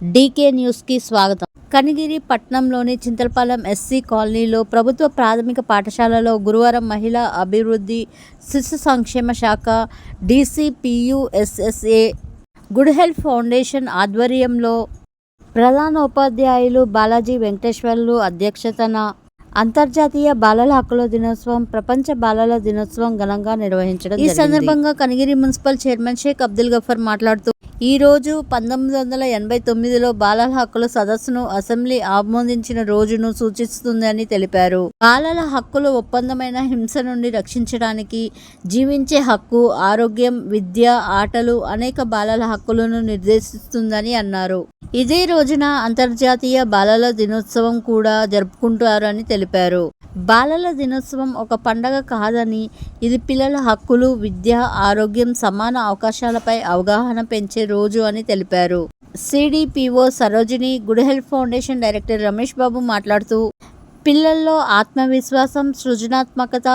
DK న్యూస్కి స్వాగతం. Kanigiri పట్నంలోని Chintalapalem SC కాలనీలో ప్రభుత్వ ప్రాథమిక పాఠశాలలో గురువారం మహిళా అభివృద్ధి శిశు సంక్షేమ శాఖ డీసీపీయూఎస్ఎస్ఏ గుడ్ హెల్త్ ఫౌండేషన్ ఆధ్వర్యంలో ప్రధానోపాధ్యాయులు బాలాజీ వెంకటేశ్వర్లు అధ్యక్షతన అంతర్జాతీయ బాలల హక్కుల దినోత్సవం ప్రపంచ బాలల దినోత్సవం ఘనంగా నిర్వహించడం ఈ సందర్భంగా కనిగిరి మున్సిపల్ చైర్మన్ షేక్ అబ్దుల్ గఫర్ మాట్లాడుతూ ఈ రోజు పంతొమ్మిది వందల ఎనభై తొమ్మిదిలో బాలల హక్కుల సదస్సును అసెంబ్లీ ఆమోదించిన రోజును సూచిస్తుందని తెలిపారు. బాలల హక్కులు ఒప్పందమైన హింస నుండి రక్షించడానికి జీవించే హక్కు ఆరోగ్యం విద్య ఆటలు అనేక బాలల హక్కులను నిర్దేశిస్తుందని అన్నారు. ఇదే రోజున అంతర్జాతీయ బాలల దినోత్సవం కూడా జరుపుకుంటారని తెలిపారు. బాలల దినోత్సవం ఒక పండగ కాదని ఇది పిల్లల హక్కులు విద్య ఆరోగ్యం సమాన అవకాశాలపై అవగాహన పెంచే రోజు అని తెలిపారు. CDPO Sarojini good health foundation director Ramesh Babu మాట్లాడుతూ పిల్లల్లో ఆత్మవిశ్వాసం సృజనాత్మకత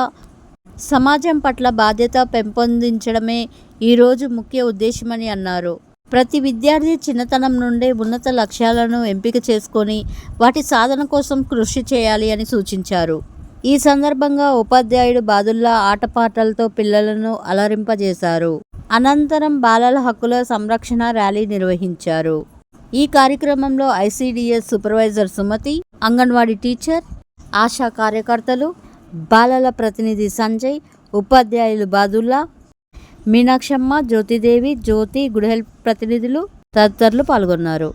సమాజం పట్ల బాధ్యత పెంపొందించడమే ఈరోజు ముఖ్య ఉద్దేశమని అన్నారు. ప్రతి విద్యార్థి చిన్నతనం నుండే ఉన్నత లక్ష్యాలను ఎంపిక చేసుకొని వాటి సాధన కోసం కృషి చేయాలి అని సూచించారు. ఈ సందర్భంగా ఉపాధ్యాయుడు బాదుల్లా ఆటపాటలతో పిల్లలను అలరింపజేశారు. అనంతరం బాలల హక్కుల సంరక్షణ ర్యాలీ నిర్వహించారు. ఈ కార్యక్రమంలో ICDS supervisor Sumathi anganwadi teacher Asha కార్యకర్తలు బాలల ప్రతినిధి సంజయ్ ఉపాధ్యాయులు బాదుల్లా మీనాక్షమ్మ జ్యోతిదేవి జ్యోతి గుడి హెల్ప్ ప్రతినిధులు తదితరులు పాల్గొన్నారు.